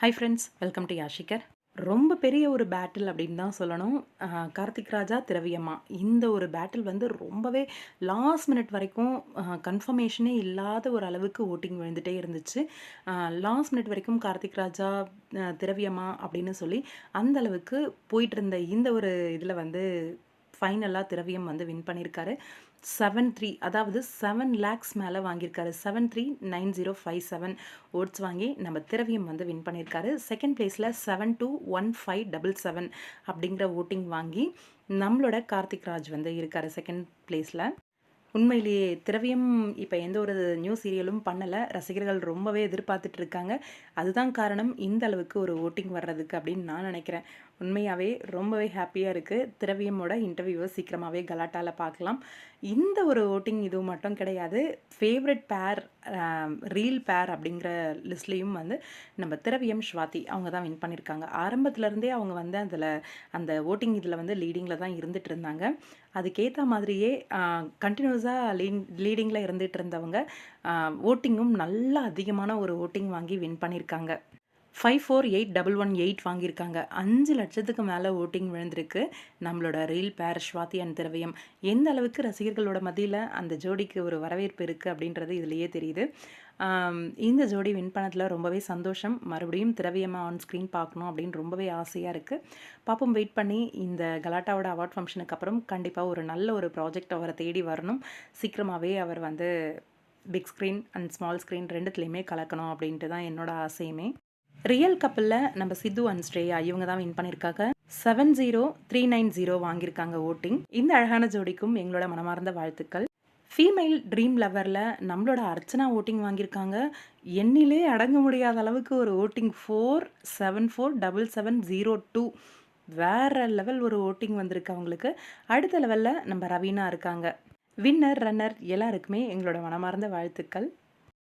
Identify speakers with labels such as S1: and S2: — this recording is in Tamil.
S1: ஹாய் ஃப்ரெண்ட்ஸ் வெல்கம் டு யாஷிகர் ரொம்ப பெரிய ஒரு பேட்டில் அப்படின்னு தான் சொல்லணும். கார்த்திக் ராஜா திரவியம்மா இந்த ஒரு பேட்டில் வந்து ரொம்பவே லாஸ்ட் மினிட் வரைக்கும் கன்ஃபர்மேஷனே இல்லாத ஒரு அளவுக்கு ஓட்டிங் விழுந்துகிட்டே இருந்துச்சு. லாஸ்ட் மினிட் வரைக்கும் கார்த்திக் ராஜா திரவியம்மா அப்படின்னு சொல்லி அந்த அளவுக்கு போயிட்டு இருந்த இந்த ஒரு இதில் வந்து ஃபைனலாக திரவியம் வந்து வின் பண்ணியிருக்காரு செவன் த்ரீ அதாவது செவன் லேக்ஸ் மேலே வாங்கியிருக்காரு. Seven three nine zero five seven votes வாங்கி நம்ம திரவியம் வந்து வின் பண்ணியிருக்காரு செகண்ட் பிளேஸில் seven two one five double seven அப்படிங்கிற ஓட்டிங் வாங்கி நம்மளோட கார்த்திக் ராஜ் வந்து இருக்காரு செகண்ட் பிளேஸில் உண்மையிலேயே திரவியம் இப்போ எந்த ஒரு நியூ சீரியலும் பண்ணலை. ரசிகர்கள் ரொம்பவே எதிர்பார்த்துட்டு இருக்காங்க. அதுதான் காரணம் இந்த அளவுக்கு ஒரு ஓட்டிங் வர்றதுக்கு அப்படின்னு நான் நினைக்கிறேன். உண்மையாகவே ரொம்பவே ஹாப்பியாக இருக்குது திரவியமோட இன்டர்வியூவை சீக்கிரமாகவே கலாட்டாவில் பார்க்கலாம். இந்த ஒரு ஓட்டிங் இது மட்டும் கிடையாது. ஃபேவரட் பேர் ரீல் பேர் அப்படிங்கிற லிஸ்ட்லேயும் வந்து நம்ம திரவியம் ஸ்வாதி அவங்க தான் வின் பண்ணியிருக்காங்க ஆரம்பத்துலேருந்தே அவங்க வந்து அதில் அந்த ஓட்டிங் இதில் வந்து லீடிங்கில் தான் இருந்துகிட்டு இருந்தாங்க அதுக்கேற்ற மாதிரியே கண்டினியூஸாக லீ லீடிங்கில் இருந்துகிட்டு இருந்தவங்க ஓட்டிங்கும் நல்ல அதிகமான ஒரு ஓட்டிங் வாங்கி வின் பண்ணியிருக்காங்க five four eight double one eight வாங்கியிருக்காங்க. அஞ்சு லட்சத்துக்கு மேலே ஓட்டிங் விழுந்திருக்கு. நம்மளோட ரீல் பேர் ஸ்வாதி அண்ட் திரவியம். எந்த அளவுக்கு ரசிகர்களோட மத்தியில் அந்த ஜோடிக்கு ஒரு வரவேற்பு இருக்குது அப்படின்றது இதுலேயே தெரியுது. இந்த ஜோடி வின் பண்ணதில் ரொம்பவே சந்தோஷம். மறுபடியும் திரவியமாக ஆன் ஸ்க்ரீன் பார்க்கணும் அப்படின்னு ரொம்பவே ஆசையாக இருக்குது பாப்போம் வெயிட் பண்ணி இந்த கலாட்டாவோட அவார்ட் ஃபங்க்ஷனுக்கு அப்புறம் கண்டிப்பாக ஒரு நல்ல ஒரு ப்ராஜெக்ட் அவரை தேடி வரணும். சீக்கிரமாகவே அவர் வந்து big screen and small screen ரெண்டுத்துலேயுமே கலக்கணும் அப்படின்ட்டு தான் என்னோட ஆசையுமே. ரியல் கப்பலில் நம்ம சித்து அண்ட் ஸ்ரேயா இவங்க தான் வின் பண்ணியிருக்காங்க seven zero three nine zero வாங்கியிருக்காங்க ஓட்டிங் இந்த அழகான ஜோடிக்கும் எங்களோட மனமார்ந்த வாழ்த்துக்கள். ஃபீமேல் ட்ரீம் லெவரில் நம்மளோட அர்ச்சனா ஓட்டிங் வாங்கியிருக்காங்க. எண்ணிலே அடங்க முடியாத அளவுக்கு ஒரு voting four seven four double seven zero two வேற லெவல் ஒரு ஓட்டிங் வந்திருக்கு அவங்களுக்கு. அடுத்த லெவலில் நம்ம ரவீனா இருக்காங்க. வின்னர் ரன்னர் எல்லாருக்குமே எங்களோட மனமார்ந்த வாழ்த்துக்கள்.